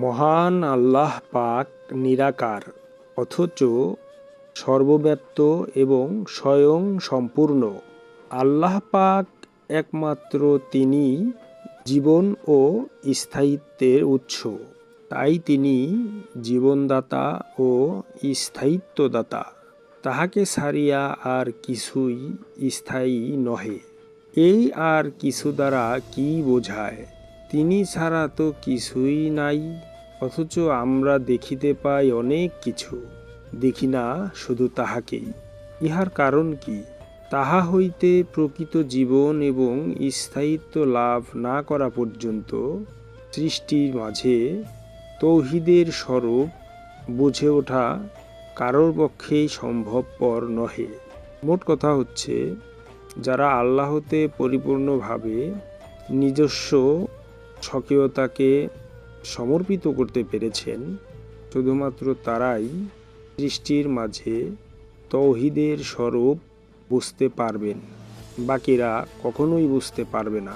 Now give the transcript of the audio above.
মহান আল্লাহ পাক নিরাকার, অথচ সর্বব্যাপ্ত এবং স্বয়ং সম্পূর্ণ। আল্লাহ পাক একমাত্র তিনি জীবন ও স্থায়িত্বের উৎস। তাই তিনি জীবনদাতা ও স্থায়িত্বদাতা। তাহাকে ছাড়িয়া আর কিছুই স্থায়ী নহে। এই আর কিছু দ্বারা কি বোঝায়? তিনি ছাড়া তো কিছুই নাই। অথচ আমরা দেখিতে পাই অনেক কিছু। দেখি না শুধু তাহাকেই। ইহার কারণ কি? তাহা হইতে প্রকৃত জীবন এবং স্থায়িত্ব লাভ না করা পর্যন্ত সৃষ্টির মাঝে তৌহিদের স্বরূপ বুঝে ওঠা কারোর পক্ষেই সম্ভবপর নহে। মোট কথা হচ্ছে, যারা আল্লাহতে পরিপূর্ণভাবে নিজস্ব স্বকীয়তাকে সমর্পিত করতে পেরেছেন, শুধুমাত্র তারাই সৃষ্টির মাঝে তৌহিদের স্বরূপ বুঝতে পারবেন, বাকিরা কখনোই বুঝতে পারবে না।